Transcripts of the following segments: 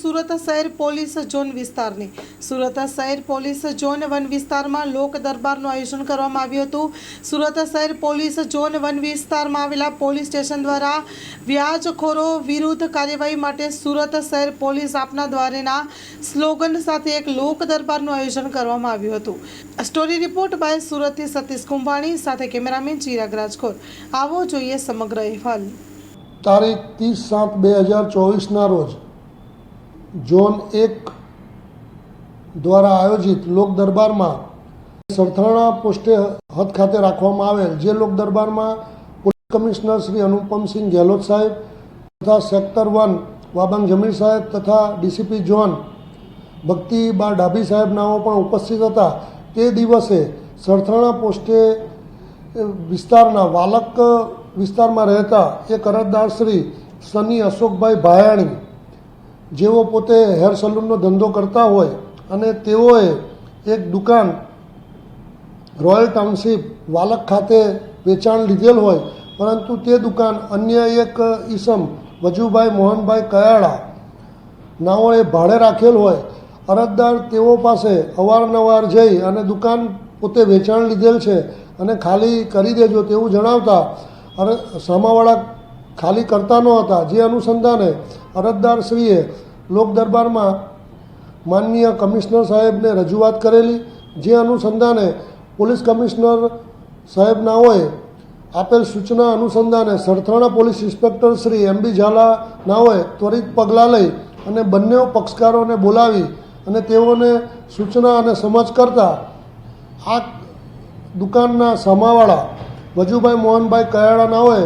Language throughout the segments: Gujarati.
સુરત શહેર પોલીસ ઝોન વિસ્તારની. સુરત શહેર પોલીસ ઝોન વન વિસ્તારમાં લોક દરબારનું આયોજન કરવામાં આવ્યું હતું. સુરત શહેર પોલીસ ઝોન વન વિસ્તારમાં આવેલા પોલીસ સ્ટેશન દ્વારા વ્યાજખોરો વિરુદ્ધ કાર્યવાહી માટે સુરત શહેર પોલીસ આપના દ્વારેના સ્લોગન સાથે એક લોક દરબારનું આયોજન કરવામાં આવ્યું હતું. સ્ટોરી રિપોર્ટ બાય સુરતથી સતીશ કુંભાણી, સાથે કેમેરામેન ચિરાગ રાજકોટ. આવો જોઈએ સમગ્ર અહેવાલ. તારીખ ત્રીસ સાત બે હજાર ચોવીસના રોજ ઝોન એક દ્વારા આયોજિત લોક દરબારમાં સરથાણા પોસ્ટે હદ ખાતે રાખવામાં આવેલ જે લોક દરબારમાં પોલીસ કમિશનર શ્રી અનુપમસિંહ ગેહલોત સાહેબ તથા સેક્ટર વન વાબાંગ જમીર સાહેબ તથા ડીસીપી ઝોન ભક્તિ બા ડાભી સાહેબ નાઓ પણ ઉપસ્થિત હતા. તે દિવસે સરથાણા પોસ્ટે વિસ્તારના વાલક વિસ્તારમાં રહેતા એક અરજદાર શ્રી સની અશોકભાઈ ભાયાણી જેઓ પોતે હેર સલૂનનો ધંધો કરતા હોય અને તેઓએ એક દુકાન રોયલ ટાઉનશીપ વાલક ખાતે વેચાણ લીધેલ હોય, પરંતુ તે દુકાન અન્ય એક ઈસમ વજુભાઈ મોહનભાઈ કયાળા નાઓએ ભાડે રાખેલ હોય. અરજદાર તેઓ પાસે અવારનવાર જઈ અને દુકાન પોતે વેચાણ લીધેલ છે અને ખાલી કરી દેજો તેવું જણાવતા અરે સામાવાળા ખાલી કરતા ન હતા. જે અનુસંધાને અરજદારશ્રીએ લોક દરબારમાં માનનીય કમિશનર સાહેબને રજૂઆત કરેલી. જે અનુસંધાને પોલીસ કમિશનર સાહેબનાઓએ આપેલ સૂચના અનુસંધાને Sarthana police inspector Shri M B નાઓએ ત્વરિત પગલાં લઈ અને બંને પક્ષકારોને બોલાવી અને તેઓને સૂચના અને સમજ કરતા આ દુકાનના સામાવાળા વજુભાઈ મોહનભાઈ કયાળાના નાઓએ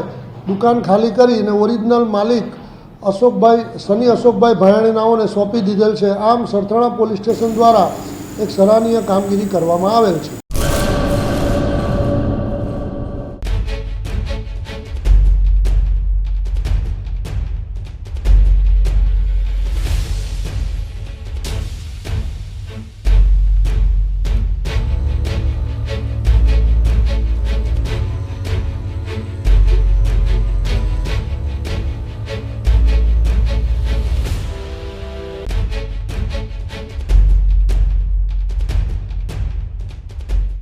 દુકાન ખાલી કરી અને ઓરિજિનલ માલિક અશોકભાઈ, સની અશોકભાઈ ભાયાણી નાઓને સોંપી દીધેલ છે. આમ સરથાણા પોલીસ સ્ટેશન દ્વારા એક સરાહનીય કામગીરી કરવામાં આવેલ છે.